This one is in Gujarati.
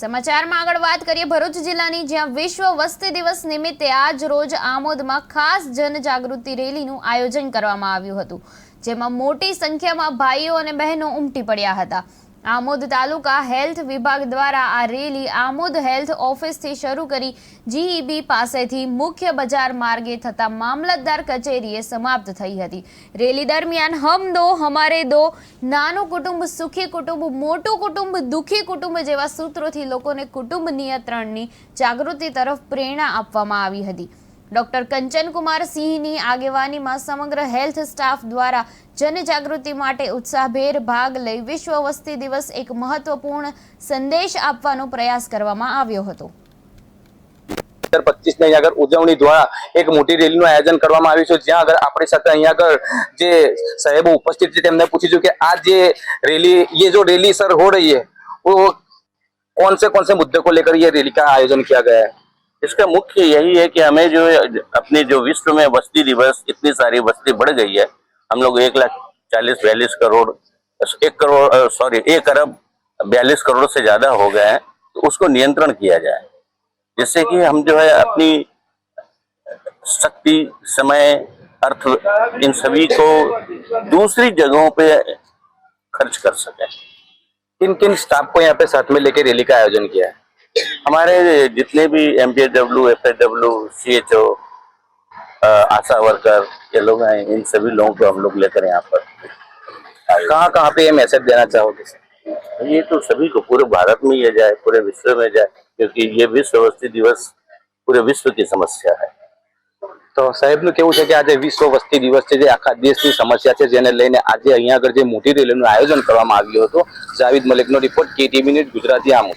સમાચારમાં આગળ વાત કરીએ, ભરૂચ જિલ્લાની જ્યાં વિશ્વ વસ્તી દિવસ નિમિત્તે આજ રોજ આમોદમાં ખાસ જનજાગૃતિ રેલીનું આયોજન કરવામાં આવ્યું હતું, જેમાં મોટી સંખ્યામાં ભાઈઓ અને બહેનો ઉમટી પડ્યા હતા. આમોદ તાલુકા હેલ્થ વિભાગ દ્વારા આ રેલી આમોદ હેલ્થ ઓફિસથી શરૂ કરી જીઈબી પાસેથી મુખ્ય બજાર માર્ગે થતા મામલતદાર કચેરીએ સમાપ્ત થઈ હતી. રેલી દરમિયાન હમ દો, હમારે દો, નાનું કુટુંબ સુખી કુટુંબ, મોટું કુટુંબ, દુઃખી કુટુંબ જેવા સૂત્રોથી લોકોને કુટુંબ નિયંત્રણની જાગૃતિ તરફ પ્રેરણા આપવામાં આવી હતી. ડોક્ટર કંચનકુમાર સિંહની આગેવાનીમાં સમગ્ર હેલ્થ સ્ટાફ દ્વારા જનજાગૃતિ માટે ઉત્સાહભેર ભાગ લઈ વિશ્વ વસ્તી દિવસ એક મહત્વપૂર્ણ સંદેશ આપવાનો પ્રયાસ કરવામાં આવ્યો હતો હજાર પચીસ ની અહીંયા આગળ ઉજવણી દ્વારા એક મોટી રેલીનું આયોજન કરવામાં આવ્યું છે જ્યાં આગળ આપણી સાથે અહીંયા આગળ જે સાહેબો ઉપસ્થિત છે તેમને પૂછીશું કે આ જે રેલી ये जो रैली सर हो रही है वो कौन से कौन से मुद्दे को लेकर ये रैली का आयोजन किया गया है इसका मुख्य यही है कि हमें जो अपने जो विश्व में वस्ती दिवस, इतनी सारी वस्ती बढ़ गई है। हम लोग एक लाख चालीस बयालीस करोड़, एक करोड़ सॉरी एक अरब बयालीस करोड़ से ज़्यादा हो गए हैं तो उसको नियंत्रण किया जाए, जिससे कि हम जो है अपनी शक्ति, समय, अर्थ, इन सभी को दूसरी जगहों पे खर्च कर सके। किन किन स्टाफ को यहाँ पे साथ में लेके रैली का आयोजन किया है? हमारे जितने भी M P W F H W C H O ASHA worker ये लोग हैं इन सभी लोगों को हम लोग लेकर यहाँ पर कहाँ कहाँ पे ये मैसेज देना चाहोगे ये तो सभी को पूरे भारत में ये जाए पूरे विश्व में जाए क्योंकि ये विश्व वस्ती दिवस पूरे विश्व की समस्या है તો સાહેબનું કેવું છે કે આજે વિશ્વ વસ્તી દિવસ છે જે આખા દેશની સમસ્યા છે જેને લઈને આજે અહીંયા આગળ જે મોટી રેલીનું આયોજન કરવામાં આવ્યું હતું Javed મલિકનો report KTV news Gujarati Amod